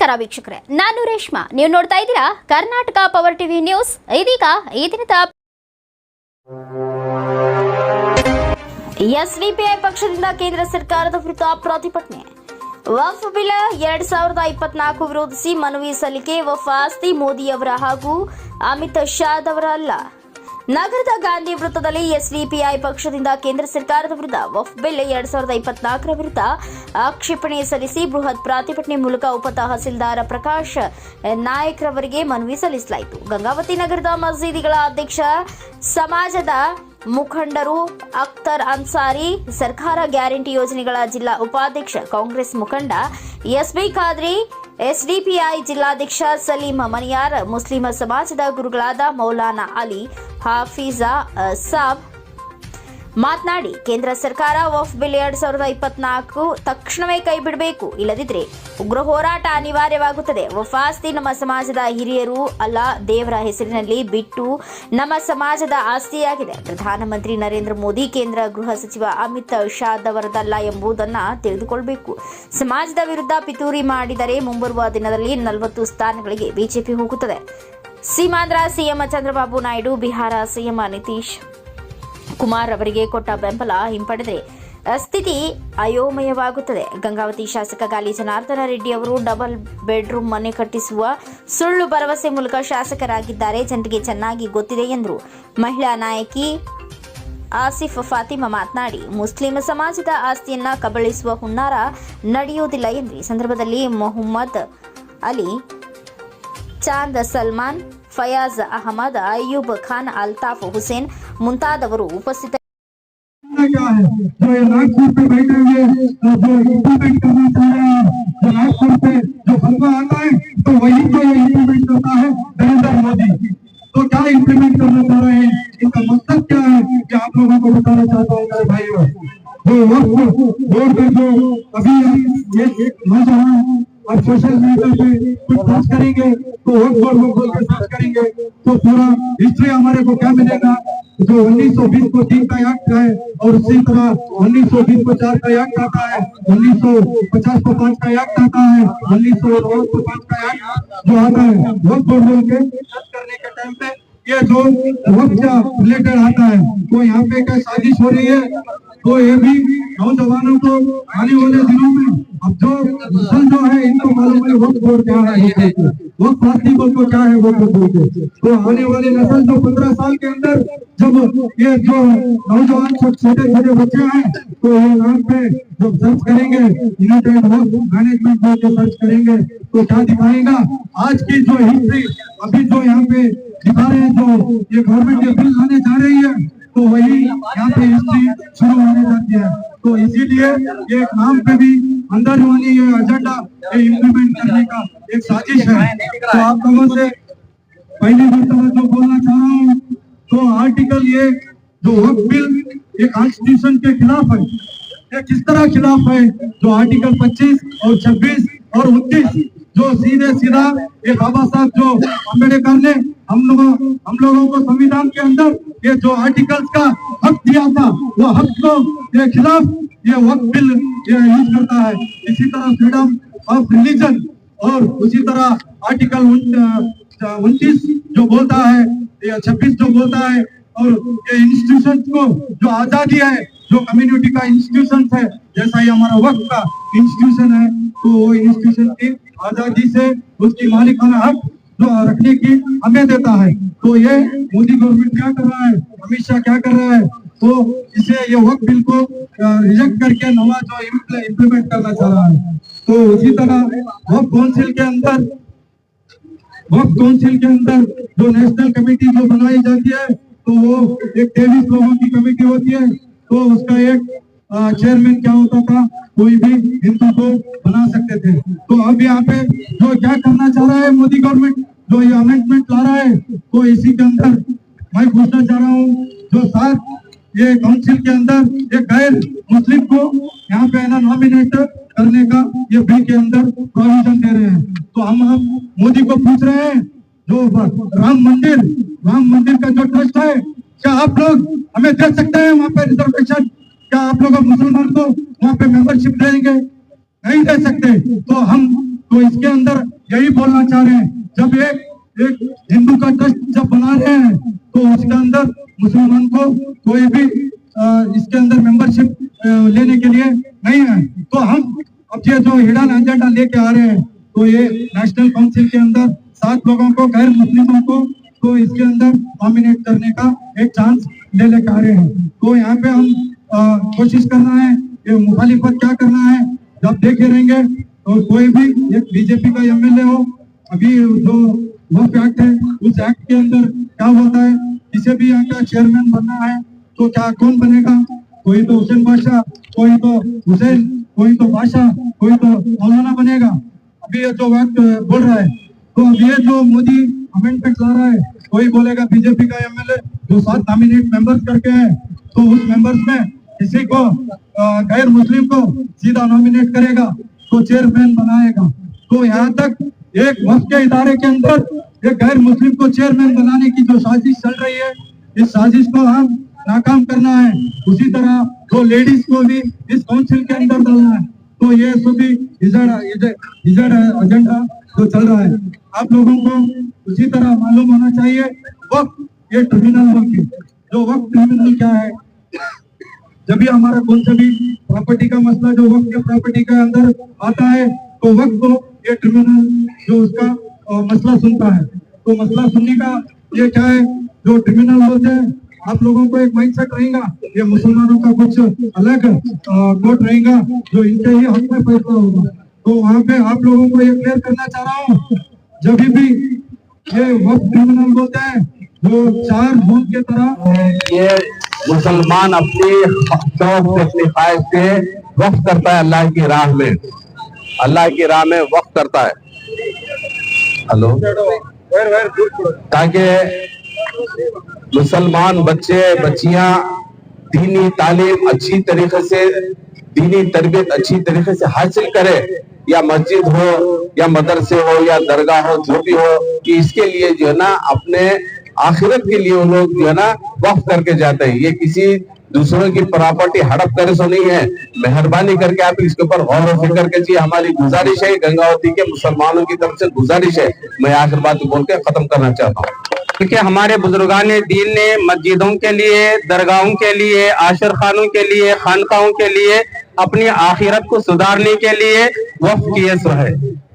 ನಮಸ್ಕಾರ ವೀಕ್ಷಕರೇ, ನಾನು ರೇಷ್ಮಾ. ನೀವು ನೋಡ್ತಾ ಇದ್ದೀರಾ ಕರ್ನಾಟಕ ಪವರ್ ಟಿವಿ ನ್ಯೂಸ್ ಇದೀಗ ಈ ದಿನದ ಎಸ್ಡಿಪಿಐ ಪಕ್ಷದಿಂದ ಕೇಂದ್ರ ಸರ್ಕಾರದ ವಿರುದ್ಧ ಪ್ರತಿಭಟನೆ. ವಫ್ ಬಿಲ್ ಎರಡ್ ಸಾವಿರದ ಇಪ್ಪತ್ನಾಲ್ಕು ವಿರೋಧಿಸಿ ಮನವಿ ಸಲ್ಲಿಕೆ, ವಫ್ ಆಸ್ತಿ ಮೋದಿಯವರ ಹಾಗೂ ಅಮಿತ್ ಶಾದವರ ಅಲ್ಲ ನಗರದ ಗಾಂಧಿ ವೃತ್ತದಲ್ಲಿ ಎಸ್ಡಿಪಿಐ ಪಕ್ಷದಿಂದ ಕೇಂದ್ರ ಸರ್ಕಾರದ ವಿರುದ್ಧ ವಫ್ ಬಿಲ್ ಎರಡ್ ಸಾವಿರದ ಇಪ್ಪತ್ನಾಲ್ಕರ ವಿರುದ್ಧ ಆಕ್ಷೇಪಣೆ ಸಲ್ಲಿಸಿ ಬೃಹತ್ ಪ್ರತಿಭಟನೆ ಮೂಲಕ ಉಪ ತಹಸೀಲ್ದಾರ್ ಪ್ರಕಾಶ್ ನಾಯಕ್ರವರಿಗೆ ಮನವಿ ಸಲ್ಲಿಸಲಾಯಿತು. ಗಂಗಾವತಿ ನಗರದ ಮಸೀದಿಗಳ ಅಧ್ಯಕ್ಷ, ಸಮಾಜದ ಮುಖಂಡರು ಅಖ್ತರ್ ಅನ್ಸಾರಿ, ಸರ್ಕಾರ ಗ್ಯಾರಂಟಿ ಯೋಜನೆಗಳ ಜಿಲ್ಲಾ ಉಪಾಧ್ಯಕ್ಷ, ಕಾಂಗ್ರೆಸ್ ಮುಖಂಡ ಎಸ್ಬಿ ಖಾದ್ರಿ ಎಸ್ಡಿಪಿಐ ಜಿಲ್ಲಾಧ್ಯಕ್ಷ ಸಲೀಂ ಮನಿಯಾರ್ ಮುಸ್ಲಿಮ ಸಮಾಜದ ಗುರುಗಳಾದ ಮೌಲಾನಾ ಅಲಿ ಹಾಫೀಜಾ ಸಾಬ್ ಮಾತನಾಡಿ, ಕೇಂದ್ರ ಸರ್ಕಾರ ವಫ್ ಬಿಲ್ ಎರಡ್ ಸಾವಿರದ ಇಪ್ಪತ್ನಾಲ್ಕು ತಕ್ಷಣವೇ ಕೈ ಬಿಡಬೇಕು ಇಲ್ಲದಿದ್ದರೆ ಉಗ್ರ ಹೋರಾಟ ಅನಿವಾರ್ಯವಾಗುತ್ತದೆ. ವಫಾಸ್ತಿ ನಮ್ಮ ಸಮಾಜದ ಹಿರಿಯರು ಅಲ್ಲ, ದೇವರ ಹೆಸರಿನಲ್ಲಿ ಬಿಟ್ಟು ನಮ್ಮ ಸಮಾಜದ ಆಸ್ತಿಯಾಗಿದೆ. ಪ್ರಧಾನಮಂತ್ರಿ ನರೇಂದ್ರ ಮೋದಿ, ಕೇಂದ್ರ ಗೃಹ ಸಚಿವ ಅಮಿತ್ ಶಾ ಅವರದಲ್ಲ ಎಂಬುದನ್ನು ತಿಳಿದುಕೊಳ್ಳಬೇಕು ಸಮಾಜದ ವಿರುದ್ಧ ಪಿತೂರಿ ಮಾಡಿದರೆ ಮುಂಬರುವ ದಿನದಲ್ಲಿ ನಲವತ್ತು ಸ್ಥಾನಗಳಿಗೆ ಬಿಜೆಪಿ ಹೋಗುತ್ತದೆ. Seemandhra CM Chandrababu Naidu, Bihar CM Nitish. Kumar ಅವರಿಗೆ ಕೊಟ್ಟ ಬೆಂಬಲ ಹಿಂಪಡೆದರೆ ಸ್ಥಿತಿ ಅಯೋಮಯವಾಗುತ್ತದೆ. ಗಂಗಾವತಿ ಶಾಸಕ ಗಾಲಿ ಜನಾರ್ದನ ರೆಡ್ಡಿ ಅವರು ಡಬಲ್ ಬೆಡ್ರೂಮ್ ಮನೆ ಕಟ್ಟಿಸುವ ಸುಳ್ಳು ಭರವಸೆ ಮೂಲಕ ಶಾಸಕರಾಗಿದ್ದಾರೆ. ಜನರಿಗೆ ಚೆನ್ನಾಗಿ ಗೊತ್ತಿದೆ ಎಂದರು. ಮಹಿಳಾ ನಾಯಕಿ ಆಸಿಫ್ ಫಾತಿಮಾ ಮಾತನಾಡಿ, ಮುಸ್ಲಿಂ ಸಮಾಜದ ಆಸ್ತಿಯನ್ನ ಕಬಳಿಸುವ ಹುನ್ನಾರ ನಡೆಯುವುದಿಲ್ಲ ಎಂದರು. ಈ ಸಂದರ್ಭದಲ್ಲಿ ಮೊಹಮ್ಮದ್ ಅಲಿ, ಚಾಂದ್ ಸಲ್ಮಾನ್ ಫಯಾಜ್ ಅಹಮದ್ ಅಯ್ಯೂಬ್ ಖಾನ್ ಅಲ್ತಾಫ್ ಹುಸೇನ್ ಮುಂತಾದವರು ಉಪಸ್ಥಿತ क्या है जो ये नागपुर पे बैठे हुए जो इम्प्लीमेंट करना चाह रहे हैं जो नागपुर पे जो फतवा आता है तो वही को ये इम्प्लीमेंट करता है नरेंद्र मोदी तो क्या इम्प्लीमेंट करना चाह रहे हैं इनका मकसद क्या है कि आप लोगों को बताना चाहता हूँ मेरे भाइयों जो वक्त रोड पे जो अभी ये नौजवान और सोशल मीडिया पे कुछ सर्च करेंगे तो वक्त बोर्ड खोल के सर्च करेंगे तो पूरा हिस्ट्री हमारे को क्या मिलेगा? जो 1920 को तीन का एक्ट है, और उसी तरह 1920 को चार का एक्ट आता है 1950 को पाँच का एक्ट आता है 1990 को पाँच का एक्ट जो आता है वक्त बोर्ड बोल के करने के टाइम पे ये जो रिलेटेड आता है। तो यहाँ पे क्या साजिश हो रही है तो ये भी नौजवानों को आने वाले दिनों में अब जो नस्ल जो है, इनको मालूम है वक्त बोर्ड क्या है वक्त पार्टी को क्या है वक्त बोर्ड तो आने वाले नसल जो पंद्रह साल के अंदर जब ये जो नौजवान सब छोटे छोटे बच्चे हैं तो ये नाम पे जब सर्च करेंगे मैनेजमेंट बोर्ड के सर्च करेंगे तो क्या दिखाएगा? आज की जो हिस्ट्री अभी जो यहाँ पे दिखा रहे हैं, जो ये गवर्नमेंट ये बिल लाने जा रही है तो वही यहाँ पे हिस्ट्री शुरू होने जाती है। तो इसीलिए ये एक नाम पे भी अंदरवानी, ये एजेंडा ये इम्प्लीमेंट करने का एक साजिश है। तो आप लोगों से पहली मरतबा जो बोलना चाह रहा हूँ तो आर्टिकल ये, जो वक्त बिल ये कॉन्स्टिट्यूशन के खिलाफ है। ये किस तरह खिलाफ है? जो आर्टिकल 25 और 26 और 29 जो सीधे सीधा ये बाबा साहब जो अंबेडकर ने हम लोगों हम लोगों को संविधान के अंदर ये जो आर्टिकल्स का हक दिया था, वो हक को ये खिलाफ ये वक्त बिल ये यूज़ करता है। इसी तरह फ्रीडम ऑफ़ रिलीजन और उसी तरह आर्टिकल उनतीस जो बोलता है छब्बीस जो बोलता है और ये इंस्टीट्यूशन को जो आज़ादी है, जो कम्युनिटी का इंस्टीट्यूशन है, जैसा ये हमारा वक्त का इंस्टीट्यूशन है तो वो इंस्टीट्यूशन की आज़ादी से उसकी मालिकाना हक जो रखने की हमें देता है। तो ये मोदी गवर्नमेंट क्या कर रहा है? अमित शाह क्या कर रहा है? तो इसे ये वक्त बिल को रिजेक्ट करके नवा जो इम्प्लीमेंट करना चाह रहा है। तो उसी तरह वक्त काउंसिल के अंदर वक्त काउंसिल के अंदर जो नेशनल कमेटी जो बनाई जाती है तो वो एक तेईस लोगों की कमेटी होती है। तो उसका एक चेयरमैन क्या होता था? कोई भी हिंदू को बना सकते थे। तो अब यहाँ पे जो क्या करना चाह रहा है मोदी गवर्नमेंट, जो ये अमेंडमेंट ला रहा है तो इसी के अंदर मैं पूछना चाह रहा हूँ, जो सात ये काउंसिल के अंदर एक गैर मुस्लिम को यहाँ पे ना नॉमिनेट करने का ये बिल के अंदर प्रोविज़न दे रहे हैं। तो हम हम मोदी को पूछ रहे हैं, जो राम मंदिर राम मंदिर का जो ट्रस्ट है, क्या आप लोग हमें दे सकते हैं वहाँ पे रिजर्वेशन क्या आप लोग मुसलमान को वहाँ पे मेंबरशिप देंगे? नहीं दे सकते। तो हम तो इसके अंदर यही बोलना चाह रहे हैं। जब एक एक हिंदू का ट्रस्ट जब बना रहे हैं तो उसके अंदर मुसलमान को कोई भी अ, इसके अंदर मेंबरशिप लेने के लिए नहीं है। तो हम अब ये जो हिडन एजेंडा लेके आ रहे हैं तो ये नेशनल काउंसिल के अंदर सात लोगों को गैर मुस्लिमों को तो इसके अंदर नॉमिनेट करने का एक चांस ले लेकर आ रहे हैं। तो यहाँ पे हम कोशिश करना है ये मुखालिफत क्या करना है जब देखे रहेंगे तो कोई भी एक बीजेपी का एमएलए हो अभी जो वक्त एक्ट है उस एक्ट के अंदर क्या होता है किसी भी यहाँ का चेयरमैन बनना है तो क्या कौन बनेगा? कोई तो हुसैन बादशाह, कोई तो हुसैन, कोई तो बादशाह, कोई तो मौलाना बनेगा। अभी ये जो वक्त बोल रहा है तो अब ये जो मोदी अमेंडमेंट ला रहा है कोई बोलेगा बीजेपी का एमएलए जो सात नॉमिनेट मेंबर्स करके है तो उस मेंबर्स में किसी को गैर मुस्लिम को सीधा नॉमिनेट करेगा तो चेयरमैन बनाएगा। तो यहाँ तक एक वक्त के इदारे के अंदर एक गैर मुस्लिम को चेयरमैन बनाने की जो साजिश चल रही है, इस साजिश को हम नाकाम करना है। उसी तरह जो लेडीज़ को भी इस काउंसिल के अंदर डालना है। तो ये सभी एजेंडा जो चल रहा है, आप लोगों को उसी तरह मालूम होना चाहिए, वक्त, ये ट्रिब्यूनल होगी जो वक्त ट्रिब्यूनल क्या है? जब भी हमारा कौन सा भी प्रॉपर्टी का मसला, जो वक्त के प्रॉपर्टी के अंदर आता है तो वक्त को ये ट्रिब्यूनल जो उसका मसला सुनता है। तो मसला सुनने का ये क्या है? जो ट्रिब्यूनल होते हैं, आप लोगों को एक माइंडसेट रहेगा ये मुसलमानों का कुछ अलग कोर्ट रहेगा, जो इनके ही हक में फैसला होगा। तो वहाँ पे आप लोगों को ये क्लियर करना चाह रहा हूँ, जब भी ये वक्त ट्रिब्यूनल बोलते हैं, जो चार जून के तरह ये मुसलमान अपनी अपनी से वक्त करता है अल्लाह की राह में। अल्लाह की राह में वक्त करता है। हेलो। ताकि मुसलमान बच्चे बच्चियाँ दीनी तालीम अच्छी तरीके से दीनी तरबियत अच्छी तरीके से हासिल करे या मस्जिद हो या मदरसे हो या दरगाह हो जो भी हो कि इसके लिए जो है ना अपने आखिरत के लिए वो लोग जो है ना वक्फ करके जाते हैं। ये किसी दूसरों की प्रॉपर्टी हड़प करे सो नहीं है। मेहरबानी करके आप इसके ऊपर गौर और फ़िक्र कीजिए। हमारी गुजारिश है, गंगावती के मुसलमानों की तरफ़ से गुजारिश है। मैं आखिर बात बोल के खत्म करना चाहता हूँ। क्योंकि हमारे बुजुर्गान दीन ने मस्जिदों के लिए, दरगाहों के लिए, आशर खानों के लिए, खानकाहों के लिए अपनी आखिरत को सुधारने के लिए वक्फ किए सो है।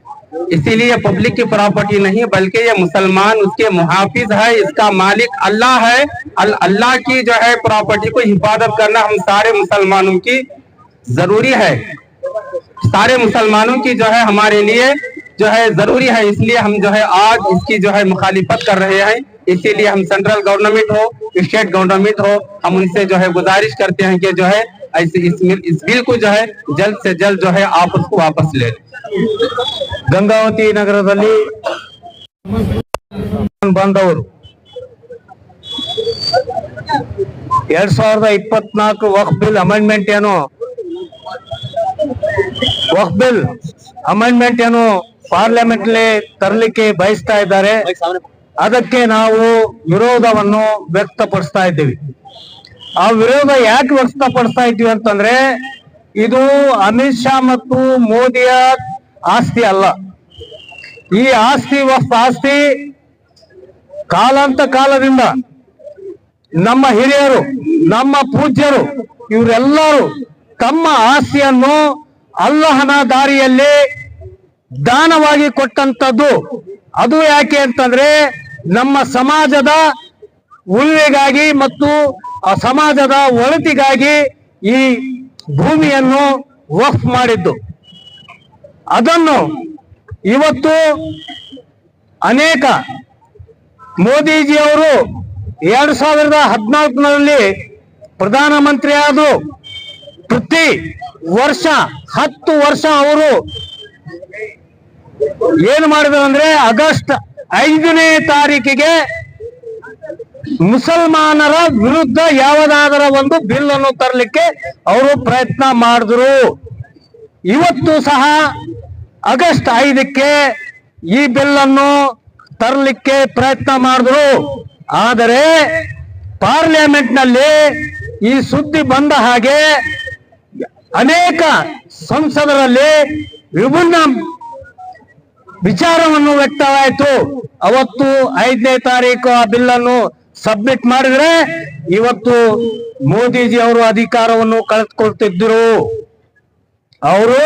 इसीलिए पब्लिक की प्रॉपर्टी नहीं बल्कि ये मुसलमान उसके मुहाफिज है, इसका मालिक अल्लाह है। अल- अल्लाह की जो है प्रॉपर्टी को हिफाजत करना हम सारे मुसलमानों की ज़रूरी है। सारे मुसलमानों की जो है हमारे लिए जो है ज़रूरी है, इसलिए हम जो है आज इसकी जो है मुखालिफत कर रहे हैं। इसीलिए हम सेंट्रल गवर्नमेंट हो स्टेट गवर्नमेंट हो, हम उनसे जो है गुजारिश करते हैं कि जो है ऐसे इस, मिल- इस बिल को जो है जल्द से जल्द जो है आप उसको वापस ले लें ಗಂಗಾವತಿ ನಗರದಲ್ಲಿ ಬಂದವರು ಎರಡ್ ಸಾವಿರದ ಇಪ್ಪತ್ನಾಲ್ಕು ವಕ್ ಬಿಲ್ ಅಮೆಂಡ್ಮೆಂಟ್ ಏನು ವಕ್ ಬಿಲ್ ಅಮೆಂಡ್ಮೆಂಟ್ ಏನು ಪಾರ್ಲಿಮೆಂಟ್ ತರಲಿಕ್ಕೆ ಬಯಸ್ತಾ ಇದ್ದಾರೆ ಅದಕ್ಕೆ ನಾವು ವಿರೋಧವನ್ನು ವ್ಯಕ್ತಪಡಿಸ್ತಾ ಇದ್ದೀವಿ ಆ ವಿರೋಧ ಯಾಕೆ ವ್ಯಕ್ತಪಡಿಸ್ತಾ ಇದ್ದೀವಿ ಅಂತಂದ್ರೆ ಇದು ಅಮಿತ್ ಶಾ ಮತ್ತು ಮೋದಿಯ ಆಸ್ತಿ ಅಲ್ಲ. ಈ ಆಸ್ತಿ ವಸ್ತು ಆಸ್ತಿ ಕಾಲಾಂತ ಕಾಲದಿಂದ ನಮ್ಮ ಹಿರಿಯರು, ನಮ್ಮ ಪೂಜ್ಯರು, ಇವರೆಲ್ಲರೂ ತಮ್ಮ ಆಸ್ತಿಯನ್ನು ಅಲ್ಲಹನ ದಾರಿಯಲ್ಲಿ ದಾನವಾಗಿ ಕೊಟ್ಟಂತದ್ದು ಅದು ಯಾಕೆ ಅಂತಂದ್ರೆ ನಮ್ಮ ಸಮಾಜದ ಉಳಿವಿಗಾಗಿ ಮತ್ತು ಸಮಾಜದ ಒಳಿತಿಗಾಗಿ ಈ ಭೂಮಿಯನ್ನು ವಫ್ ಮಾಡಿದ್ದು. ಅದನ್ನು ಇವತ್ತು ಅನೇಕ ಮೋದಿಜಿಯವರು ಎರಡ್ ಸಾವಿರದ ಹದಿನಾಲ್ಕರಲ್ಲಿ ಪ್ರಧಾನಮಂತ್ರಿ ಆದ್ರು ಪ್ರತಿ ವರ್ಷ, ಹತ್ತು ವರ್ಷ ಅವರು ಏನು ಮಾಡಿದ್ರು ಅಂದ್ರೆ ಆಗಸ್ಟ್ ಐದನೇ ತಾರೀಕಿಗೆ ಮುಸಲ್ಮಾನರ ವಿರುದ್ಧ ಯಾವುದಾದರ ಒಂದು ಬಿಲ್ ಅನ್ನು ತರಲಿಕ್ಕೆ ಅವರು ಪ್ರಯತ್ನ ಮಾಡಿದ್ರು. ಇವತ್ತು ಸಹ ಆಗಸ್ಟ್ ಐದಕ್ಕೆ ಈ ಬಿಲ್ ಅನ್ನು ತರಲಿಕ್ಕೆ ಪ್ರಯತ್ನ ಮಾಡಿದ್ರು. ಆದರೆ ಪಾರ್ಲಿಮೆಂಟ್ನಲ್ಲಿ ಈ ಸುದ್ದಿ ಬಂದ ಹಾಗೆ ಅನೇಕ ಸಂಸದರಲ್ಲಿ ವಿಭಿನ್ನ ವಿಚಾರವನ್ನು ವ್ಯಕ್ತವಾಯಿತು. ಅವತ್ತು ಐದನೇ ತಾರೀಕು ಆ ಬಿಲ್ ಅನ್ನು ಸಬ್ಮಿಟ್ ಮಾಡಿದ್ರೆ ಇವತ್ತು ಮೋದಿಜಿ ಅವರು ಅಧಿಕಾರವನ್ನು ಕಳೆದುಕೊಳ್ತಿದ್ದರು ಅವರು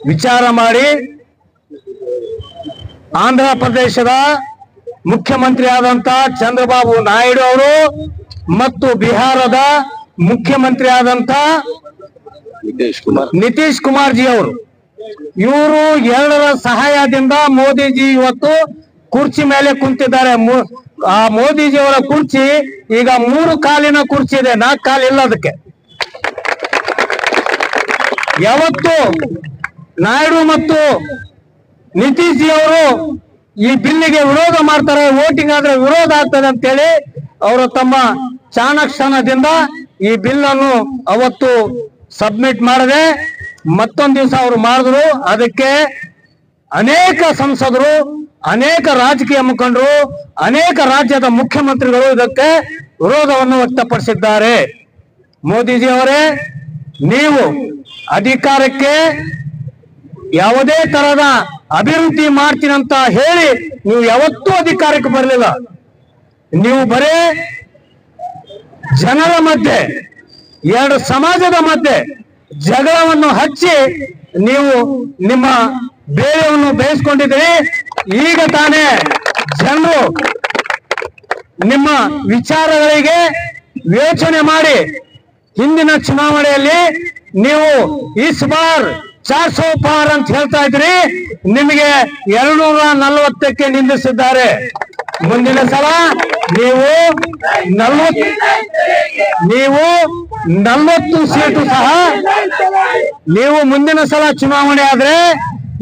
ವಿಚಾರ ಮಾಡಿ ಆಂಧ್ರ ಪ್ರದೇಶದ ಮುಖ್ಯಮಂತ್ರಿ ಆದಂತ ಚಂದ್ರಬಾಬು ನಾಯ್ಡು ಅವರು ಮತ್ತು ಬಿಹಾರದ ಮುಖ್ಯಮಂತ್ರಿ ಆದಂತ ನಿತೀಶ್ ಕುಮಾರ್. ಜಿ ಅವರು. ಇವರು ಎರಡರ ಸಹಾಯದಿಂದ ಮೋದಿಜಿ ಇವತ್ತು ಕುರ್ಚಿ ಮೇಲೆ ಕುಂತಿದ್ದಾರೆ. ಆ ಮೋದಿಜಿ ಅವರ ಕುರ್ಚಿ ಈಗ ಮೂರು ಕಾಲಿನ ಕುರ್ಚಿ ಇದೆ, ನಾಲ್ಕು ಕಾಲಿಲ್ಲ ಅದಕ್ಕೆ. ಯಾವತ್ತು ನಾಯ್ಡು ಮತ್ತು ನಿತೀಶ್ ಅವರು ಈ ಬಿಲ್ಲಿಗೆ ವಿರೋಧ ಮಾಡ್ತಾರೆ, ವೋಟಿಂಗ್ ಆದ್ರೆ ವಿರೋಧ ಆಗ್ತದೆ ಅಂತೇಳಿ ಅವರು ತಮ್ಮ ಚಾಣಕ್ಷಣದಿಂದ ಈ ಬಿಲ್ ಅನ್ನು ಅವತ್ತು ಸಬ್ಮಿಟ್ ಮಾಡದೆ ಮತ್ತೊಂದ್ ದಿವಸ ಅವರು ಮಾಡಿದ್ರು. ಅದಕ್ಕೆ ಅನೇಕ ಸಂಸದರು ಅನೇಕ ರಾಜಕೀಯ ಮುಖಂಡರು, ಅನೇಕ ರಾಜ್ಯದ ಮುಖ್ಯಮಂತ್ರಿಗಳು ಇದಕ್ಕೆ ವಿರೋಧವನ್ನು ವ್ಯಕ್ತಪಡಿಸಿದ್ದಾರೆ. ಮೋದಿಜಿ ಅವರೇ, ನೀವು ಅಧಿಕಾರಕ್ಕೆ ಯಾವುದೇ ತರಹದ ಅಭಿವೃದ್ಧಿ ಮಾಡ್ತೀನಂತ ಹೇಳಿ ನೀವು ಯಾವತ್ತೂ ಅಧಿಕಾರಕ್ಕೆ ಬರಲಿಲ್ಲ. ನೀವು ಬರೇ ಜನರ ಮಧ್ಯೆ, ಎರಡು ಸಮಾಜದ ಮಧ್ಯೆ ಜಗಳವನ್ನು ಹಚ್ಚಿ ನೀವು ನಿಮ್ಮ ಬೇಳೆಯನ್ನು ಬೇಯಿಸ್ಕೊಂಡಿದ್ದೀರಿ ಈಗ ತಾನೇ ಜನರು ನಿಮ್ಮ ವಿಚಾರಗಳಿಗೆ ಯೋಚನೆ ಮಾಡಿ ಹಿಂದಿನ ಚುನಾವಣೆಯಲ್ಲಿ ನೀವು ಇಸ್ ಬಾರ್ ಚಾರ್ ಪಾರ್ ಅಂತ ಹೇಳ್ತಾ ಇದ್ರಿ, ನಿಮಗೆ ಎರಡ್ನೂರ ನಲ್ವತ್ತಕ್ಕೆ ನಿಂದಿಸಿದ್ದಾರೆ. ಮುಂದಿನ ಸಲ ನೀವು ನಲ್ವತ್ತು ನೀವು ನಲ್ವತ್ತು ಸೀಟು ಸಹ ನೀವು ಮುಂದಿನ ಸಲ ಚುನಾವಣೆ ಆದ್ರೆ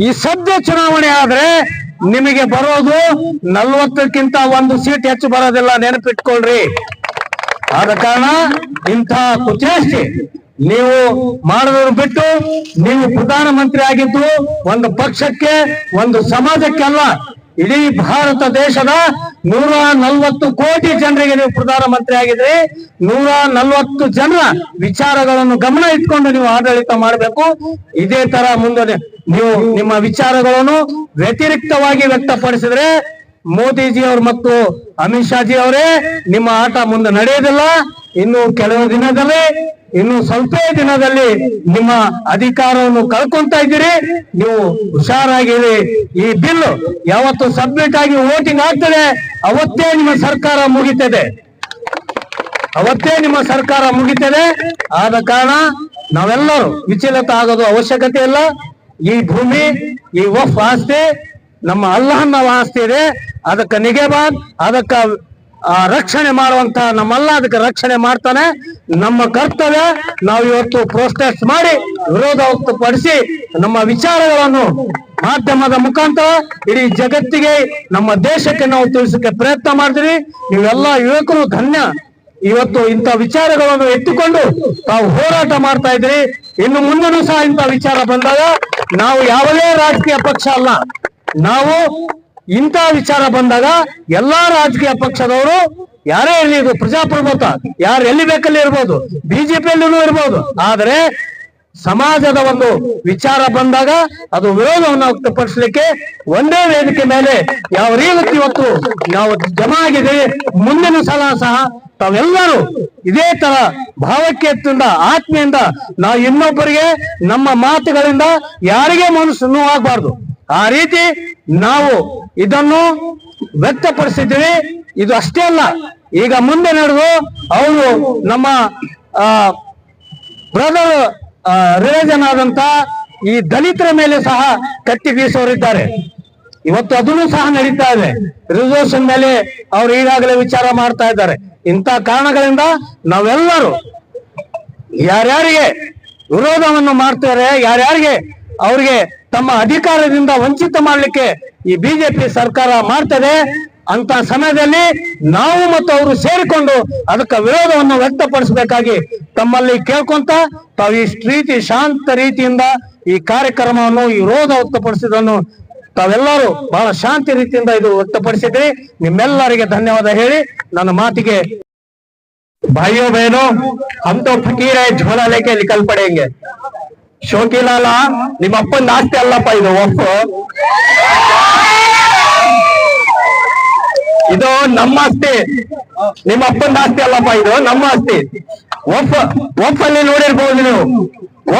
ಈ ಸದ್ಯ ಚುನಾವಣೆ ಆದ್ರೆ ನಿಮಗೆ ಬರೋದು ನಲ್ವತ್ತಕ್ಕಿಂತ ಒಂದು ಸೀಟ್ ಹೆಚ್ಚು ಬರೋದಿಲ್ಲ ನೆನಪಿಟ್ಕೊಳ್ರಿ. ಆದ ಕಾರಣ ಇಂಥ ಕುಚೇಷ್ಟಿ ನೀವು ಮಾಡೋದನ್ನು ಬಿಟ್ಟು ನೀವು ಪ್ರಧಾನಮಂತ್ರಿ ಆಗಿದ್ದು ಒಂದು ಪಕ್ಷಕ್ಕೆ, ಒಂದು ಸಮಾಜಕ್ಕೆಲ್ಲ ಇಡೀ ಭಾರತ ದೇಶದ ನೂರ ನಲ್ವತ್ತು ಕೋಟಿ ಜನರಿಗೆ ನೀವು ಪ್ರಧಾನಮಂತ್ರಿ ಆಗಿದ್ರಿ. ನೂರ ನಲ್ವತ್ತು ಜನರ ವಿಚಾರಗಳನ್ನು ಗಮನ ಇಟ್ಕೊಂಡು ನೀವು ಆಡಳಿತ ಮಾಡಬೇಕು. ಇದೇ ತರ ಮುಂದೆ ನೀವು ನಿಮ್ಮ ವಿಚಾರಗಳನ್ನು ವ್ಯತಿರಿಕ್ತವಾಗಿ ವ್ಯಕ್ತಪಡಿಸಿದ್ರೆ ಮೋದಿಜಿ ಅವರು ಮತ್ತು ಅಮಿತ್ ಶಾ ಜಿ ಅವರೇ ನಿಮ್ಮ ಆಟ ಮುಂದೆ ನಡೆಯೋದಿಲ್ಲ ಇನ್ನು ಕೆಲವು ದಿನದಲ್ಲಿ ಇನ್ನು ಸ್ವಲ್ಪ ದಿನದಲ್ಲಿ ನಿಮ್ಮ ಅಧಿಕಾರವನ್ನು ಕಳ್ಕೊಂತ ಇದ್ದೀರಿ. ನೀವು ಹುಷಾರಾಗಿರಿ. ಈ ಬಿಲ್ ಯಾವತ್ತು ಸಬ್ಮಿಟ್ ಆಗಿ ವೋಟಿಂಗ್ ಆಗ್ತದೆ. ಅವತ್ತೇ ನಿಮ್ಮ ಸರ್ಕಾರ ಮುಗಿತದೆ. ಅವತ್ತೇ ನಿಮ್ಮ ಸರ್ಕಾರ ಮುಗಿತದೆ. ಆದ ಕಾರಣ ನಾವೆಲ್ಲರೂ ವಿಚಲಿತ ಆಗೋದು ಅವಶ್ಯಕತೆ ಇಲ್ಲ. ಈ ಭೂಮಿ, ಈ ವಫ್ ಆಸ್ತಿ, ನಮ್ಮ ಅಲ್ಲಹನ್ನ ಆಸ್ತಿ ಇದೆ. ಅದಕ್ಕೆ ನಿಗೆಬಾದ್ ಅದಕ್ಕ ರಕ್ಷಣೆ ಮಾಡುವಂತ ನಮ್ಮಲ್ಲ, ಅದಕ್ಕೆ ರಕ್ಷಣೆ ಮಾಡ್ತಾನೆ. ನಮ್ಮ ಕರ್ತವ್ಯ, ನಾವು ಇವತ್ತು ಪ್ರೋಸ್ಟೆಸ್ಟ್ ಮಾಡಿ ವಿರೋಧ ವ್ಯಕ್ತಪಡಿಸಿ ನಮ್ಮ ವಿಚಾರಗಳನ್ನು ಮಾಧ್ಯಮದ ಮುಖಾಂತರ ಇಡೀ ಜಗತ್ತಿಗೆ, ನಮ್ಮ ದೇಶಕ್ಕೆ ನಾವು ತಿಳಿಸಕ್ಕೆ ಪ್ರಯತ್ನ ಮಾಡ್ತೀವಿ. ನೀವೆಲ್ಲ ಯುವಕರು ಧನ್ಯ. ಇವತ್ತು ಇಂಥ ವಿಚಾರಗಳನ್ನು ಎತ್ತಿಕೊಂಡು ತಾವು ಹೋರಾಟ ಮಾಡ್ತಾ ಇದ್ರಿ ಇನ್ನು ಮುಂದೆನೂ ಸಹ ಇಂಥ ವಿಚಾರ ಬಂದಾಗ ನಾವು ಯಾವುದೇ ರಾಜಕೀಯ ಪಕ್ಷ ಅಲ್ಲ, ನಾವು ಇಂಥ ವಿಚಾರ ಬಂದಾಗ ಎಲ್ಲಾ ರಾಜಕೀಯ ಪಕ್ಷದವರು ಯಾರೇ ಇರಲಿ ಇದು ಪ್ರಜಾಪ್ರಭುತ್ವ, ಯಾರು ಎಲ್ಲಿ ಬೇಕಲ್ಲಿ ಇರ್ಬೋದು ಬಿಜೆಪಿಯಲ್ಲೂ ಇರ್ಬೋದು. ಆದರೆ ಸಮಾಜದ ಒಂದು ವಿಚಾರ ಬಂದಾಗ ಅದು ವಿರೋಧವನ್ನು ವ್ಯಕ್ತಪಡಿಸಲಿಕ್ಕೆ ಒಂದೇ ವೇದಿಕೆ ಮೇಲೆ ಯಾವ ರೀತಿ ಇವತ್ತು ನಾವು ಜಮ ಆಗಿದೆ ಮುಂದಿನ ಸಲ ಸಹ ತಾವೆಲ್ಲರೂ ಇದೇ ತರ ಭಾವಕ್ಕೆತ್ತಿಂದ ಆತ್ಮೆಯಿಂದ ನಾವು ಇನ್ನೊಬ್ಬರಿಗೆ ನಮ್ಮ ಮಾತುಗಳಿಂದ ಯಾರಿಗೆ ಮನಸ್ಸು ನೋವಾಗಬಾರ್ದು. ಆ ರೀತಿ ನಾವು ಇದನ್ನು ವ್ಯಕ್ತಪಡಿಸಿದ್ದೀವಿ. ಇದು ಅಷ್ಟೇ ಅಲ್ಲ, ಈಗ ಮುಂದೆ ನಡೆದು ಅವರು ನಮ್ಮ ಬ್ರದರ್ ರಿಲೇಜನ್ ಆದಂತ ಈ ದಲಿತರ ಮೇಲೆ ಸಹ ಕತ್ತಿ ಬೀಸೋರಿದ್ದಾರೆ. ಇವತ್ತು ಅದನ್ನು ಸಹ ನಡೀತಾ ಇದೆ. ರಿಸರ್ವೇಶನ್ ಮೇಲೆ ಅವರು ಈಗಾಗಲೇ ವಿಚಾರ ಮಾಡ್ತಾ ಇದ್ದಾರೆ. ಇಂಥ ಕಾರಣಗಳಿಂದ ನಾವೆಲ್ಲರೂ ಯಾರ್ಯಾರಿಗೆ ವಿರೋಧವನ್ನು ಮಾಡ್ತಾರೆ ಯಾರ್ಯಾರಿಗೆ ಅವ್ರಿಗೆ ತಮ್ಮ ಅಧಿಕಾರದಿಂದ ವಂಚಿತ ಮಾಡಲಿಕ್ಕೆ ಈ ಬಿಜೆಪಿ ಸರ್ಕಾರ ಮಾಡ್ತದೆ ಅಂತ ಸಮಯದಲ್ಲಿ ನಾವು ಮತ್ತು ಅವರು ಸೇರಿಕೊಂಡು ಅದಕ್ಕೆ ವಿರೋಧವನ್ನು ವ್ಯಕ್ತಪಡಿಸಬೇಕಾಗಿ ತಮ್ಮಲ್ಲಿ ಕೇಳ್ಕೊಂತ ತಾವು ಈ ರೀತಿ ಶಾಂತ ರೀತಿಯಿಂದ ಈ ಕಾರ್ಯಕ್ರಮವನ್ನು, ಈ ವಿರೋಧ ವ್ಯಕ್ತಪಡಿಸಿದನ್ನು ತಾವೆಲ್ಲರೂ ಬಹಳ ಶಾಂತಿ ರೀತಿಯಿಂದ ಇದು ವ್ಯಕ್ತಪಡಿಸಿದ್ರಿ. ನಿಮ್ಮೆಲ್ಲರಿಗೆ ಧನ್ಯವಾದ ಹೇಳಿ ನನ್ನ ಮಾತಿಗೆ ಭಾಯಿಯೋ ಬೇನೋ ಹಮ್ ಫಕೀರೇ ಫಕೀರ್ ಹೈ ಕಲ್ಪಡೆ ಲೇಕೆ ಶೋಕಿಲಾಲ, ನಿಮ್ಮ ಅಪ್ಪನ ಆಸ್ತಿ ಅಲ್ಲಪ್ಪ ಇದು ಒಪ್ಪು. ಇದು ನಮ್ಮ ಆಸ್ತಿ. ನಿಮ್ಮ ಅಪ್ಪನ ಆಸ್ತಿ ಅಲ್ಲಪ್ಪ ಇದು, ನಮ್ಮ ಆಸ್ತಿ. ಒಪ್ಪ, ಒಪ್ಪಲ್ಲಿ ನೋಡಿರ್ಬಹುದು ನೀವು.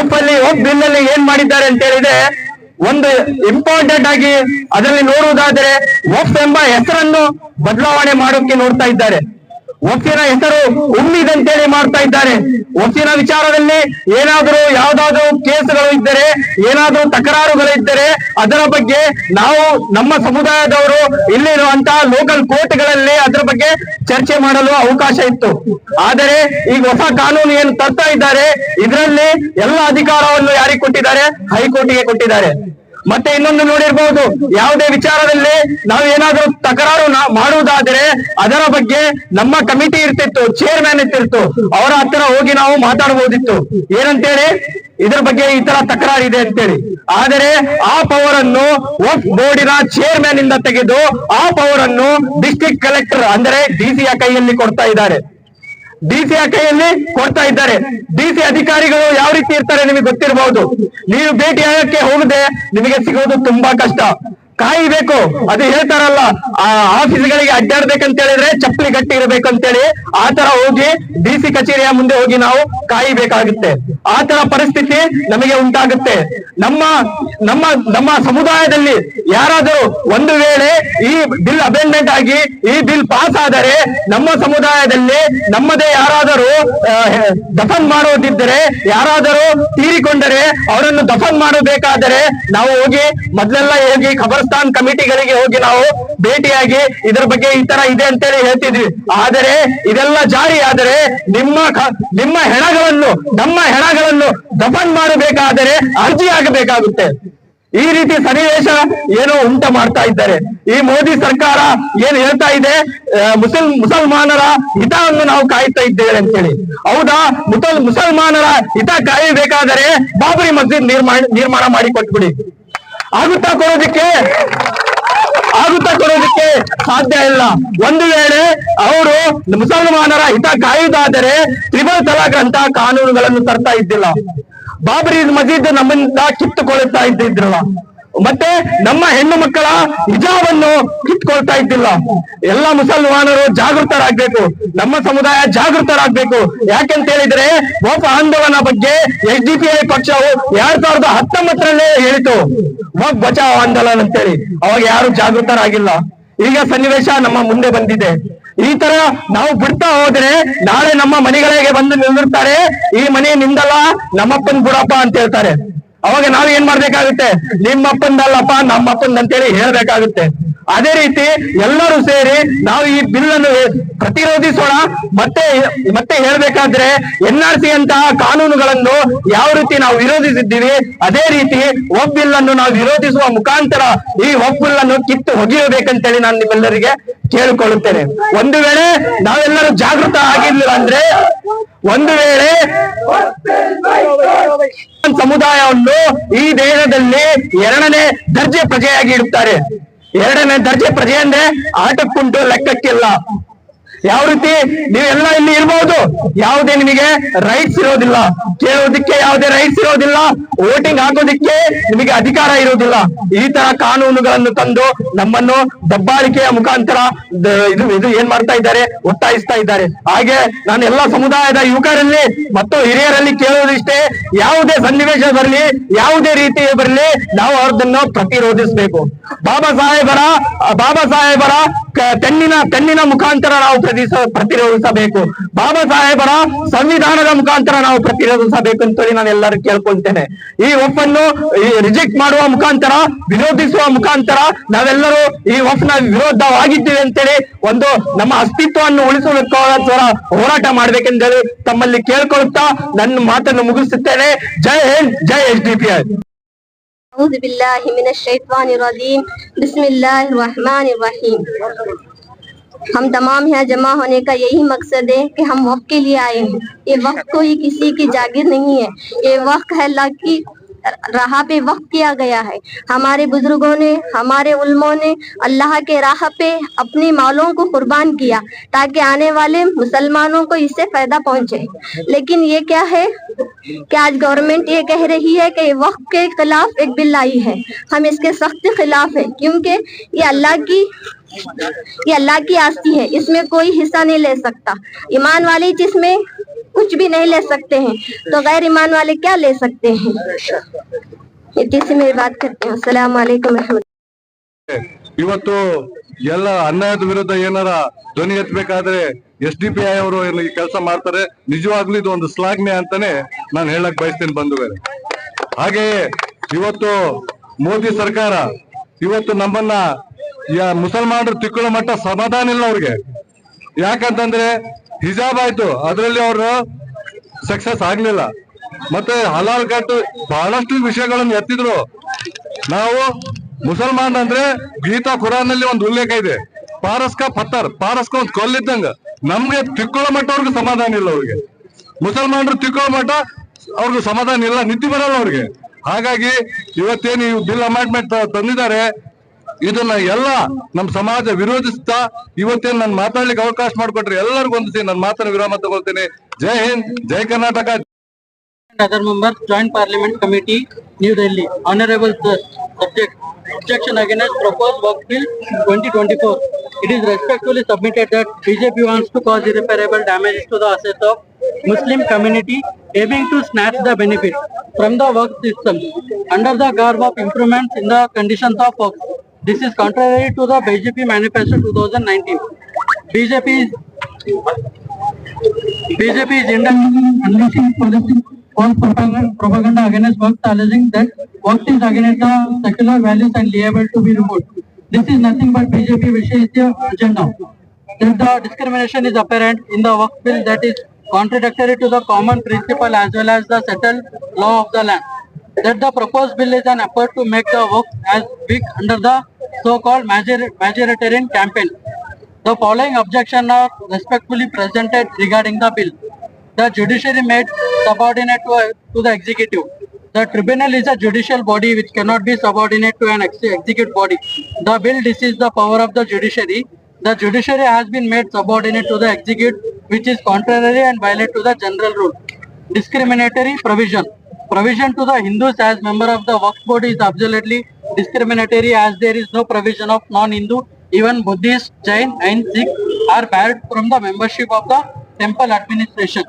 ಒಪ್ಪಲ್ಲಿ, ಒಪ್ಪ ಒಫ್ ಬಿಲ್ ಅಲ್ಲಿ ಏನ್ ಮಾಡಿದ್ದಾರೆ ಅಂತ ಹೇಳಿದ್ರೆ, ಒಂದು ಇಂಪಾರ್ಟೆಂಟ್ ಆಗಿ ಅದರಲ್ಲಿ ನೋಡುವುದಾದ್ರೆ ಒಫ್ ಎಂಬ ಹೆಸರನ್ನು ಬದಲಾವಣೆ ಮಾಡೋಕೆ ನೋಡ್ತಾ ಇದ್ದಾರೆ. ಒಫಿನ ಹೆಸರು ಉಮ್ಮಿದಂತೇಳಿ ಮಾಡ್ತಾ ಇದ್ದಾರೆ. ಉಪ್ಪಿನ ವಿಚಾರದಲ್ಲಿ ಏನಾದರೂ ಯಾವ್ದಾದ್ರು ಕೇಸುಗಳು ಇದ್ದರೆ, ಏನಾದರೂ ತಕರಾರುಗಳು ಇದ್ದರೆ, ಅದರ ಬಗ್ಗೆ ನಾವು ನಮ್ಮ ಸಮುದಾಯದವರು ಇಲ್ಲಿರುವಂತಹ ಲೋಕಲ್ ಕೋರ್ಟ್ಗಳಲ್ಲಿ ಅದರ ಬಗ್ಗೆ ಚರ್ಚೆ ಮಾಡಲು ಅವಕಾಶ ಇತ್ತು. ಆದರೆ ಈಗ ಹೊಸ ಕಾನೂನು ಏನು ತರ್ತಾ ಇದ್ದಾರೆ. ಇದರಲ್ಲಿ ಎಲ್ಲ ಅಧಿಕಾರವನ್ನು ಯಾರಿಗೆ ಕೊಟ್ಟಿದ್ದಾರೆ? ಹೈಕೋರ್ಟ್ಗೆ ಕೊಟ್ಟಿದ್ದಾರೆ. ಮತ್ತೆ ಇನ್ನೊಂದು ನೋಡಿರ್ಬಹುದು ಯಾವುದೇ ವಿಚಾರದಲ್ಲಿ ನಾವು ಏನಾದರೂ ತಕರಾರು ಮಾಡುವುದಾದರೆ ಅದರ ಬಗ್ಗೆ ನಮ್ಮ ಕಮಿಟಿ ಇರ್ತಿತ್ತು ಚೇರ್ಮನ್ ಇರ್ತಿತ್ತು. ಅವರ ಹತ್ರ ಹೋಗಿ ನಾವು ಮಾತಾಡಬಹುದಿತ್ತು ಏನಂತೇಳಿ? ಇದ್ರ ಬಗ್ಗೆ ಈ ತರ ತಕರಾರು ಇದೆ ಅಂತೇಳಿ. ಆದರೆ ಆ ಪವರ್ ಅನ್ನು ವಕ್ ಬೋರ್ಡಿನ ಚೇರ್ಮನ್ ಇಂದ ತೆಗೆದು ಆ ಪವರ್ ಅನ್ನು ಡಿಸ್ಟ್ರಿಕ್ಟ್ ಕಲೆಕ್ಟರ್ ಅಂದರೆ ಡಿಸಿಯ ಕೈಯಲ್ಲಿ ಕೊಡ್ತಾ ಇದ್ದಾರೆ. ಡಿಸಿ ಕೈಯಲ್ಲಿ ಕೊಡ್ತಾ ಇದ್ದಾರೆ. ಡಿಸಿ ಅಧಿಕಾರಿಗಳು ಯಾವ ರೀತಿ ಇರ್ತಾರೆ ನಿಮಗೆ ಗೊತ್ತಿರಬಹುದು. ನೀವು ಭೇಟಿ ಆಗಕ್ಕೆ ಹೋಗದೆ ನಿಮಗೆ ಸಿಗೋದು ತುಂಬಾ ಕಷ್ಟ. ಕಾಯಬೇಕು. ಅದು ಹೇಳ್ತಾರಲ್ಲ, ಆ ಆಫೀಸ್ಗಳಿಗೆ ಅಡ್ಡಾಡ್ಬೇಕಂತ ಹೇಳಿದ್ರೆ ಚಪ್ಪಲಿ ಗಟ್ಟಿ ಆ ತರ ಹೋಗಿ ಡಿಸಿ ಕಚೇರಿಯ ಮುಂದೆ ಹೋಗಿ ನಾವು ಕಾಯಬೇಕಾಗುತ್ತೆ. ಆ ತರ ಪರಿಸ್ಥಿತಿ ನಮಗೆ ಉಂಟಾಗುತ್ತೆ. ನಮ್ಮ ನಮ್ಮ ನಮ್ಮ ಸಮುದಾಯದಲ್ಲಿ ಯಾರಾದರೂ ಒಂದು ವೇಳೆ ಈ ಬಿಲ್ ಅಬೆಂಡೆಂಟ್ ಆಗಿ ಈ ಬಿಲ್ ಪಾಸ್ ಆದರೆ ನಮ್ಮ ಸಮುದಾಯದಲ್ಲಿ ನಮ್ಮದೇ ಯಾರಾದರೂ ದಫನ್ ಮಾಡೋದಿದ್ದರೆ, ಯಾರಾದರೂ ತೀರಿಕೊಂಡರೆ ಅವರನ್ನು ದಫನ್ ಮಾಡಬೇಕಾದರೆ ನಾವು ಹೋಗಿ ಮೊದಲೆಲ್ಲ ಹೋಗಿ ಖಬರ್ಸ್ತಾನ್ ಕಮಿಟಿಗಳಿಗೆ ಹೋಗಿ ನಾವು ಭೇಟಿಯಾಗಿ ಇದ್ರ ಬಗ್ಗೆ ಈ ತರ ಇದೆ ಅಂತೇಳಿ ಹೇಳ್ತಿದ್ವಿ. ಆದರೆ ಇದೆಲ್ಲ ಜಾರಿ. ಆದರೆ ನಿಮ್ಮ ನಿಮ್ಮ ಹೆಣಗಳನ್ನು, ನಮ್ಮ ಹೆಣಗಳನ್ನು ದಫನ್ ಮಾಡಬೇಕಾದರೆ ಅರ್ಜಿ ಆಗಬೇಕಾಗುತ್ತೆ ಈ ರೀತಿ ಸನ್ನಿವೇಶ ಏನೋ ಉಂಟ ಮಾಡ್ತಾ ಇದ್ದಾರೆ. ಈ ಮೋದಿ ಸರ್ಕಾರ ಏನ್ ಹೇಳ್ತಾ ಇದೆ? ಮುಸಲ್, ಮುಸಲ್ಮಾನರ ಹಿತವನ್ನು ನಾವು ಕಾಯ್ತಾ ಇದ್ದೇವೆ ಅಂತೇಳಿ. ಹೌದಾ? ಮುಸಲ್ ಮುಸಲ್ಮಾನರ ಹಿತ ಕಾಯಬೇಕಾದರೆ ಬಾಬರಿ ಮಸ್ಜಿದ್ ನಿರ್ಮಾಣ ನಿರ್ಮಾಣ ಮಾಡಿ ಕೊಟ್ಬಿಡಿ ಆಗುತ್ತಾ ಕೊಡೋದಕ್ಕೆ? ಆಗುತ್ತಾ ಕೊಡೋದಕ್ಕೆ ಸಾಧ್ಯ ಇಲ್ಲ. ಒಂದು ವೇಳೆ ಅವರು ಮುಸಲ್ಮಾನರ ಹಿತ ಕಾಯುವುದಾದರೆ ತ್ರಿಬಲ್ ತಲಾಖ್ ಅಂತ ಕಾನೂನುಗಳನ್ನು ತರ್ತಾ ಇದ್ದಿಲ್ಲ. ಬಾಬರಿ ಮಸೀದ್ ನಮ್ಮಿಂದ ಕಿತ್ತುಕೊಳ್ಳುತ್ತಾ ಇದ್ದಿದ್ರಲ್ಲ. ಮತ್ತೆ ನಮ್ಮ ಹೆಣ್ಣು ಮಕ್ಕಳ ಹಿಜಾಬನ್ನು ಕಿತ್ಕೊಳ್ತಾ ಇದ್ದಿಲ್ಲ. ಎಲ್ಲ ಮುಸಲ್ಮಾನರು ಜಾಗೃತರಾಗ್ಬೇಕು. ನಮ್ಮ ಸಮುದಾಯ ಜಾಗೃತರಾಗ್ಬೇಕು. ಯಾಕೆಂತ ಹೇಳಿದ್ರೆ, ಗೋಪ ಆಂದೋಲನ ಬಗ್ಗೆ ಎಸ್ ಡಿ ಪಿ ಐ ಪಕ್ಷವು ಎರಡ್ ಸಾವಿರದ ಹತ್ತೊಂಬತ್ತರಲ್ಲೇ ಹೇಳಿತು. ಮಗ್ ಬಚಾವ್ ಆಂದೋಲನ ಅಂತೇಳಿ. ಅವಾಗ ಯಾರು ಜಾಗೃತರಾಗಿಲ್ಲ. ಈಗ ಸನ್ನಿವೇಶ ನಮ್ಮ ಮುಂದೆ ಬಂದಿದೆ. ಈ ತರ ನಾವು ಬಿಡ್ತಾ ಹೋದ್ರೆ ನಾಳೆ ನಮ್ಮ ಮನೆಗಳಿಗೆ ಬಂದು ನಿಂದಿರ್ತಾರೆ ಈ ಮನೆ ನಿಂದಲ್ಲ ನಮ್ಮಪ್ಪನ್ ಬಿಡಪ್ಪ ಅಂತ ಹೇಳ್ತಾರೆ. ಅವಾಗ ನಾವ್ ಏನ್ ಮಾಡ್ಬೇಕಾಗುತ್ತೆ? ನಿಮ್ಮಪ್ಪಂದಲ್ಲಪ್ಪ ನಮ್ಮಪ್ಪಂದ್ ಅಂತೇಳಿ ಹೇಳ್ಬೇಕಾಗುತ್ತೆ. ಅದೇ ರೀತಿ ಎಲ್ಲರೂ ಸೇರಿ ನಾವು ಈ ಬಿಲ್ ಅನ್ನು ಪ್ರತಿರೋಧಿಸೋಣ. ಮತ್ತೆ ಮತ್ತೆ ಹೇಳ್ಬೇಕಾದ್ರೆ ಎನ್ ಆರ್ ಸಿ ಅಂತಹ ಕಾನೂನುಗಳನ್ನು ಯಾವ ರೀತಿ ನಾವು ವಿರೋಧಿಸಿದ್ದೀವಿ, ಅದೇ ರೀತಿ ಒಬ್ ಬಿಲ್ ಅನ್ನು ನಾವು ವಿರೋಧಿಸುವ ಮುಖಾಂತರ ಈ ಒಬ್ ಬಿಲ್ ಅನ್ನು ಕಿತ್ತು ಹೊಗೆಯಬೇಕಂತೇಳಿ ನಾನು ನಿಮ್ಮೆಲ್ಲರಿಗೆ ಕೇಳಿಕೊಳ್ಳುತ್ತೇನೆ. ಒಂದು ವೇಳೆ ನಾವೆಲ್ಲರೂ ಜಾಗೃತ ಆಗಿರ್ಲಿಲ್ಲ ಅಂದ್ರೆ, ಒಂದು ವೇಳೆ ಸಮುದಾಯವನ್ನು ಈ ದೇಶದಲ್ಲಿ ಎರಡನೇ ದರ್ಜೆ ಪ್ರಜೆಯಾಗಿ ಇಡುತ್ತಾರೆ. ಎರಡನೇ ದರ್ಜೆ ಪ್ರಜೆ ಅಂದ್ರೆ ಆಟಕ್ಕುಂಟು ಲೆಕ್ಕಕ್ಕಿಲ್ಲ. ಯಾವ ರೀತಿ? ನೀವೆಲ್ಲ ಇಲ್ಲಿ ಇರ್ಬೋದು. ಯಾವುದೇ ನಿಮಗೆ ರೈಟ್ಸ್ ಇರೋದಿಲ್ಲ. ಕೇಳೋದಿಕ್ಕೆ ಯಾವುದೇ ರೈಟ್ಸ್ ಇರೋದಿಲ್ಲ. ವೋಟಿಂಗ್ ಹಾಕೋದಿಕ್ಕೆ ನಿಮಗೆ ಅಧಿಕಾರ ಇರೋದಿಲ್ಲ. ಈ ತರ ಕಾನೂನುಗಳನ್ನು ತಂದು ನಮ್ಮನ್ನು ದಬ್ಬಾಳಿಕೆಯ ಮುಖಾಂತರ ಇದು ಇದು ಏನ್ ಮಾಡ್ತಾ ಇದ್ದಾರೆ? ಒತ್ತಾಯಿಸ್ತಾ ಇದ್ದಾರೆ. ಹಾಗೆ ನಾನು ಎಲ್ಲಾ ಸಮುದಾಯದ ಯುವಕರಲ್ಲಿ ಮತ್ತು ಹಿರಿಯರಲ್ಲಿ ಕೇಳೋದಿಷ್ಟೇ, ಯಾವುದೇ ಸನ್ನಿವೇಶ ಬರಲಿ, ಯಾವುದೇ ರೀತಿ ಬರಲಿ, ನಾವು ಅದನ್ನು ಪ್ರತಿರೋಧಿಸಬೇಕು. ಬಾಬಾ ಸಾಹೇಬರ ಬಾಬಾ ಸಾಹೇಬರ ಪೆನ್ನಿನ ಪೆನ್ನಿನ ಮುಖಾಂತರ ನಾವು ಪ್ರತಿಸ ಪ್ರತಿರೋಧಿಸಬೇಕು ಬಾಬಾ ಸಾಹೇಬರ ಸಂವಿಧಾನದ ಮುಖಾಂತರ ನಾವು ಪ್ರತಿರೋಧಿಸಬೇಕು ಅಂತೇಳಿ ನಾನು ಎಲ್ಲರೂ ಕೇಳ್ಕೊಳ್ತೇನೆ ಈ ಒಪ್ಪನ್ನು ರಿಜೆಕ್ಟ್ ಮಾಡುವ ಮುಖಾಂತರ ವಿರೋಧಿಸುವ ಮುಖಾಂತರ ನಾವೆಲ್ಲರೂ ಈ ಒಪ್ನ ವಿರೋಧವಾಗಿದ್ದೀವಿ ಅಂತೇಳಿ ಒಂದು ನಮ್ಮ ಅಸ್ತಿತ್ವವನ್ನು ಉಳಿಸುವುದಕ್ಕೋಸ್ಕರ ಹೋರಾಟ ಮಾಡ್ಬೇಕೆಂದೇಳಿ ತಮ್ಮಲ್ಲಿ ಕೇಳ್ಕೊಳ್ತಾ ನನ್ನ ಮಾತನ್ನು ಮುಗಿಸುತ್ತೇನೆ Jai Hind Jai S D P I أعوذ بالله من الشيطان الرجيم بسم الله الرحمن الرحيم हम तमाम यहाँ जमा होने का यही मकसद है कि हम वक्त के लिए आए हैं। ये वक्त कोई किसी की जागीर नहीं है। ये वक्त है अल्लाह की राह पे वक्त किया गया है। हमारे बुज़ुर्गों ने, हमारे उलमों ने अल्लाह के राह पे अपनी मालों को कुर्बान किया ताकि आने वाले मुसलमानों को इससे फ़ायदा पहुँचे। लेकिन ये क्या है कि आज गवर्नमेंट ये कह रही है कि वक्त के खिलाफ एक बिल आई है। हम इसके सख्त खिलाफ है, क्योंकि ये अल्लाह की ये अल्लाह की आस्ती है इसमें कोई हिस्सा नहीं ले सकता ईमान वाले जिसमें कुछ भी नहीं ले सकते हैं तो गैर ईमान वाले क्या ले सकते हैं इतनी से मेरी बात करते हैं अस्सलाम वालेकुम रहमतुल्लाह ಇವತ್ತು ಎಲ್ಲ ಅನ್ಯಾಯದ ವಿರುದ್ಧ ಏನಾರ ಧ್ವನಿ ಎತ್ತಬೇಕಾದ್ರೆ ಎಸ್ ಡಿ ಪಿ ಐ ಅವರು ಏನು ಈ ಕೆಲಸ ಮಾಡ್ತಾರೆ ನಿಜವಾಗ್ಲೂ ಇದು ಒಂದು ಶ್ಲಾಘನೆ ಅಂತಾನೆ ನಾನು ಹೇಳಕ್ ಬಯಸ್ತೇನೆ ಬಂಧುಗಳೇ ಹಾಗೆಯೇ ಇವತ್ತು ಮೋದಿ ಸರ್ಕಾರ ಇವತ್ತು ನಮ್ಮನ್ನ ಯಾ- ಮುಸಲ್ಮಾನರು ತಿಕ್ಕಳ ಮಟ್ಟ ಸಮಾಧಾನ ಇಲ್ಲ ಅವ್ರಿಗೆ. ಯಾಕಂತಂದ್ರೆ ಹಿಜಾಬ್ ಆಯ್ತು, ಅದರಲ್ಲಿ ಅವರು ಸಕ್ಸಸ್ ಆಗ್ಲಿಲ್ಲ. ಮತ್ತೆ ಹಲಾಲ್ ಕಟ್ಟು ಬಹಳಷ್ಟು ವಿಷಯಗಳನ್ನು ಎತ್ತಿದ್ರು. ನಾವು ಮುಸಲ್ಮಾನ್ ಅಂದ್ರೆ ಗೀತಾ ಖುರಾನ್ನಲ್ಲಿ ಒಂದು ಉಲ್ಲೇಖ ಇದೆ. ಪಾರಸ್ಕ ಪತ್ತರ್, ಪಾರಸ್ಕ ಒಂದು ಕೊಲ್ಲಿದ್ದಂಗ ನಮ್ಗೆ ತಿಕ್ಕೊಳ್ಳೋ ಮಟ್ಟ ಅವ್ರಿಗೆ ಸಮಾಧಾನ ಇಲ್ಲ ಅವ್ರಿಗೆ. ಮುಸಲ್ಮಾನರು ತಿಕ್ಕೊಳ್ಳೋ ಮಟ್ಟ ಅವ್ರಿಗೆ ಸಮಾಧಾನ ಇಲ್ಲ, ನಿದ್ದೆ ಬರಲ್ಲ ಅವ್ರಿಗೆ. ಹಾಗಾಗಿ ಇವತ್ತೇನು ಈ ಬಿಲ್ ಅಮೆಂಡ್ಮೆಂಟ್ ತಂದಿದ್ದಾರೆ ಇದನ್ನ ಎಲ್ಲ ನಮ್ಮ ಸಮಾಜ ವಿರೋಧಿಸ್ತಾ ಇವತ್ತೇನು ನಾನು ಮಾತಾಡ್ಲಿಕ್ಕೆ ಅವಕಾಶ ಮಾಡಿಕೊಟ್ರೆ ಎಲ್ಲರಿಗೂ ಒಂದಿಸಿ ನನ್ನ ಮಾತನ್ನ ವಿರಾಮ ತಗೊಳ್ತೇನೆ Jai Hind Jai Karnataka and other joint Parliament Committee, New Delhi. Honorable Sir, subject, objection against proposed work bill 2024. It is respectfully submitted that BJP wants to cause irreparable damages to the assets of Muslim community, aiming to snatch the benefit from the work system under the garb of improvements in the conditions of work. This is contrary to the BJP Manifesto 2019. BJP is BJP is policy false propaganda, against work, alleging that work is against the secular values and liable to be removed. This is nothing but BJP Visheshya agenda. That the discrimination is apparent in the work bill that is contradictory to the common principle as well as the settled law of the land. That the proposed bill is an effort to make the work as big under the so-called major- majoritarian campaign. The following objection are respectfully presented regarding the bill. The judiciary made subordinate to, to the executive. The tribunal is a judicial body which cannot be subordinate to an ex- executive body. The bill disses the power of the judiciary. The judiciary has been made subordinate to the executive which is contrary and violate to the general rule. Discriminatory provision. Provision to the Hindus as member of the Waqf board is absolutely discriminatory as there is no provision of non-Hindu, even Buddhist, Jain and Sikh are barred from the membership of the temple administration.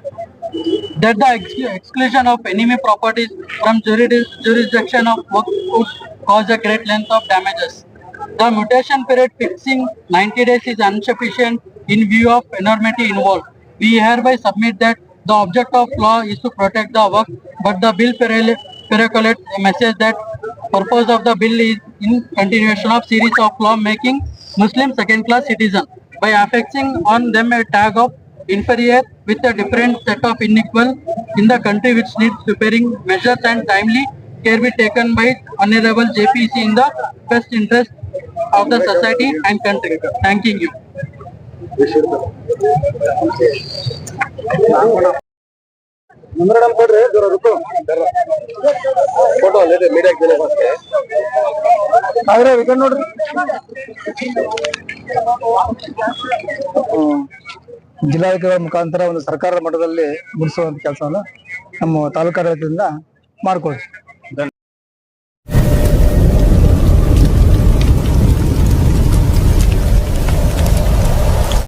That the ex- exclusion of enemy properties from juris- jurisdiction of Waqf would cause a great length of damages. The mutation period fixing 90 days is insufficient in view of enormity involved. We hereby submit that the object of law is to protect the work, but the bill percolates a message that purpose of the bill is in continuation of series of law making Muslim second class citizen by affixing on them a tag of inferior with a different set of unequal in the country which needs preparing measures and timely care be taken by honorable JPC in the best interest of the society and country. Thanking you. Photo ಮೀಡಿಯಾಕ್ಕೆ ನೋಡ್ರಿ ಜಿಲ್ಲಾಧಿಕಾರಿಗಳ ಮುಖಾಂತರ ಒಂದು ಸರ್ಕಾರದ ಮಟ್ಟದಲ್ಲಿ ಮುಗಿಸುವಂತ ಕೆಲಸವನ್ನು ನಮ್ಮ ತಾಲೂಕಾಡಳಿತದಿಂದ ಮಾಡ್ಕೊಳ್ತೀವಿ.